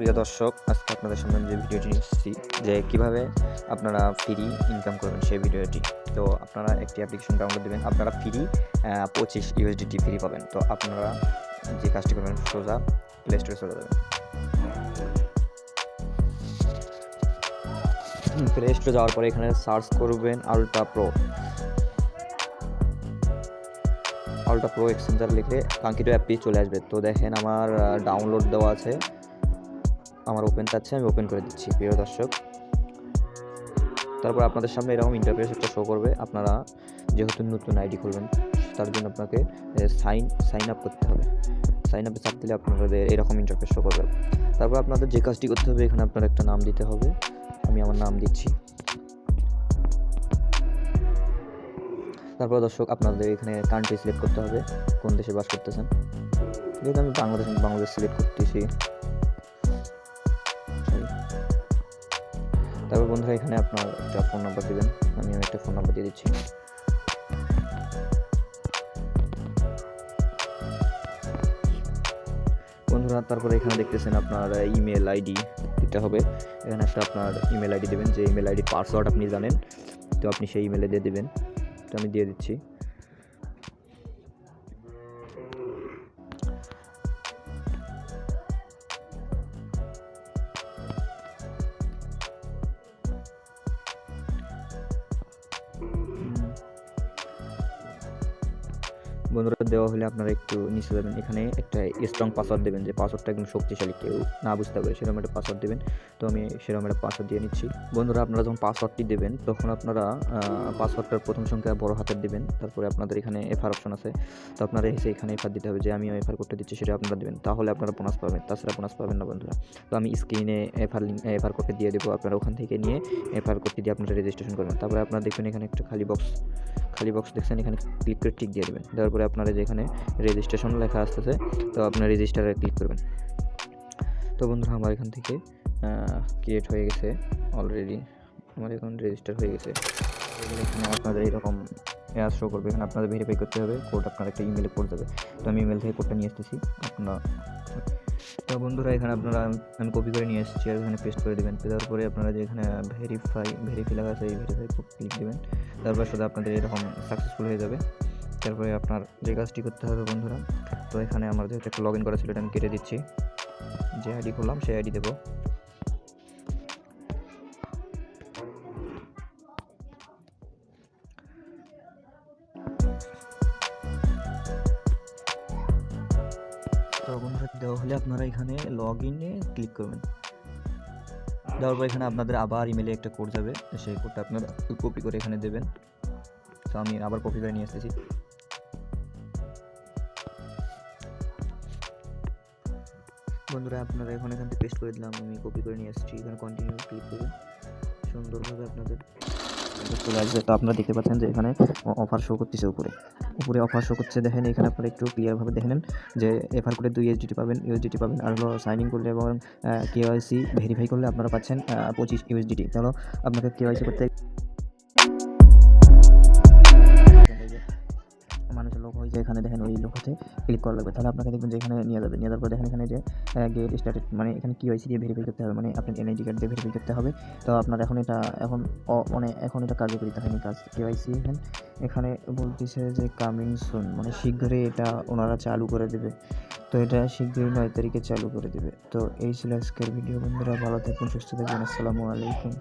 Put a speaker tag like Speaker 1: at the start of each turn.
Speaker 1: প্রিয় দর্শক, আজকে আপনাদের সামনে যে ভিডিওটি এসেছি, যে কীভাবে আপনারা ফ্রি ইনকাম করবেন সেই ভিডিওটি। তো আপনারা একটি অ্যাপ্লিকেশন ডাউনলোড দেবেন, আপনারা ফ্রি পঁচিশ ইউএসডিটি ফ্রি পাবেন। তো আপনারা যে কাজটি করবেন, সোজা প্লে স্টোরে চলে যাবেন। প্লে স্টোরে যাওয়ার পরে এখানে সার্চ করবেন ultra pro ultra pro exchanger লিখে কাঙ্ক্ষিত অ্যাপটি চলে আসবে। তো দেখেন আমার ডাউনলোড দেওয়া আছে। আমার ওপেন চাচ্ছে আমি ওপেন করে দিচ্ছি, প্রিয় দর্শক। তারপর আপনাদের সামনে এরকম ইন্টারফেস একটা শো করবে। আপনারা যেহেতু নতুন আইডি খুলবেন, তার জন্য আপনাকে সাইন সাইন আপ করতে হবে। সাইন আপে চাপ দিলে আপনাদের এরকম ইন্টারফেস শো করবে। তারপর আপনাদের যে কাজটি করতে হবে, এখানে আপনার একটা নাম দিতে হবে। আমি আমার নাম দিচ্ছি। তারপর দর্শক, আপনাদের এখানে কান্ট্রি সিলেক্ট করতে হবে, কোন দেশে বাস করতেছেন। যেহেতু আমি বাংলাদেশ বাংলাদেশ সিলেক্ট করতেছি। তারপর বন্ধুরা, এখানে আপনার একটা ফোন নাম্বার দেবেন, আমি একটা ফোন নাম্বার দিয়ে দিচ্ছি। বন্ধুরা, তারপরে এখানে দেখতেছেন আপনার ইমেল আইডি দিতে হবে। এখানে একটা আপনার ইমেল আইডি দেবেন, যে ইমেল আইডি পাসওয়ার্ড আপনি জানেন, তো আপনি সেই ইমেলে দিয়ে দেবেন। তো আমি দিয়ে দিচ্ছি। বন্ধুরা, দেওয়া হলে আপনারা একটু নিচে যাবেন। এখানে একটা স্ট্রং পাসওয়ার্ড দেবেন যে পাসওয়ার্ডটা একদম শক্তিশালী, কেউ না বুঝতে পারে, সেরকম একটা পাসওয়ার্ড দেবেন। তো আমি সেরকম একটা পাসওয়ার্ড দিয়ে নিচ্ছি। বন্ধুরা, আপনারা যখন পাসওয়ার্ডটি দেবেন, তখন আপনারা পাসওয়ার্ডটার প্রথম সংখ্যা বড় হাতের দেবেন। তারপরে আপনাদের এখানে এফআর অপশন আছে। তো আপনারা এসে এখানে এফআর দিতে হবে যে, আমি এফআর করতে দিচ্ছি, সেটা আপনারা দেবেন। তাহলে আপনারা বোনাস পাবেন। তাছাড়া বোনাস পাবেন না, বন্ধুরা। তো আমি স্ক্রিনে এফআর লিঙ্ক এফআর কোডটি দিয়ে দেবো। আপনারা ওখান থেকে নিয়ে এফআর কোডটি দিয়ে আপনারা রেজিস্ট্রেশন করবেন। তারপরে আপনারা দেখবেন এখানে একটা খালি বক্স খালি বক্স দেখছেন, এখানে ক্লিক করে টিক দিয়ে দেবেন। দেওয়ার পরে আপনারা যেখানে রেজিস্ট্রেশন লেখা আসতেছে, তো আপনার রেজিস্টারে ক্লিক করবেন। তো বন্ধুরা, আমার এখান থেকে ক্রিয়েট হয়ে গেছে অলরেডি আমার এখন রেজিস্টার হয়ে গেছে। এখানে আপনাদের এরকম অ্যাস শো করবে। এখানে আপনাদের ভেরিফাই করতে হবে কোড আপনার একটা ইমেলে কোড যাবে। তো আমি ইমেল থেকে কোডটা নিয়ে আসতেছি। আপনারা তো বন্ধুরা, এখানে আপনারা আমি কপি করে নিয়ে এসেছি আর এখানে পেস্ট করে দেবেন। দেওয়ার পরে আপনারা যে এখানে ভেরিফাই ভেরিফাই লেখা আছে, এই ভেরিফাই ক্লিক দেবেন। তারপর সাথে আপনাদের এরকম সাকসেসফুল হয়ে যাবে। তারপরে আপনার যে কাজটি করতে হবে বন্ধুরা, তো এখানে আমার যেহেতু একটা লগ ইন করা ছিল, এটা আমি কেটে দিচ্ছি। যে আইডি করলাম সেই আইডি দেবো। তো বন্ধুরা, দেওয়া হলে আপনারা এখানে লগ ইনে ক্লিক করবেন। দেওয়ার পর এখানে আপনাদের আবার ইমেলে একটা কোড যাবে সেই কোডটা আপনারা কপি করে এখানে দেবেন। তো আমি আবার কপি করে নিয়ে এসেছি বন্ধুরা, আপনারা এখন এখান থেকে পেস্ট করে দিলাম, আমি কপি করে নিয়ে এসেছি এখানে কন্টিনিউ ক্লিক করবেন। সুন্দরভাবে আপনাদের চলে আসবে। তো আপনারা দেখতে পাচ্ছেন যে এখানে অফার শো করতেছে উপরে। উপরে অফার শো করছে দেখেন, এখানে আপনারা একটু ক্লিয়ারভাবে দেখে নেন যে এফআর করে দুই ইউএসডিটি পাবেন ইউএসডিটি পাবেন আর হলো সাইন ইন করলে এবং কেওয়াইসি ভেরিফাই করলে আপনারা পাচ্ছেন পঁচিশ ইউএসডিটি তাহলে আপনাকে কেওয়াইসি করতে মানুষের লোক হয়েছে এখানে দেখেন ওই লোক লোকতে ক্লিক করা লাগবে। তাহলে আপনাকে দেখবেন যে এখানে নিয়ে যাবে। নিয়ে যাওয়ার পর দেখেন এখানে যে গেট স্টার্টেড মানে এখানে কিওয়াইসি দিয়ে ভেরিফাই করতে হবে। মানে আপনার এনআইডি কার্ড দিয়ে ভেরিফাই করতে হবে। তো আপনার এখন এটা, এখন মানে এখন এটা কার্যকরিতা হয়নি কাজ। কেওয়াইসি এখানে এখানে বলতেছে যে কামিং সুন মানে শীঘ্রই এটা ওনারা চালু করে দেবে। তো এটা শীঘ্রই নয় তারিখে চালু করে দেবে। তো এই ছিল আজকের ভিডিও বন্ধুরা। ভালো থাকুন, সুস্থ থাকুন। আসসালামু আলাইকুম।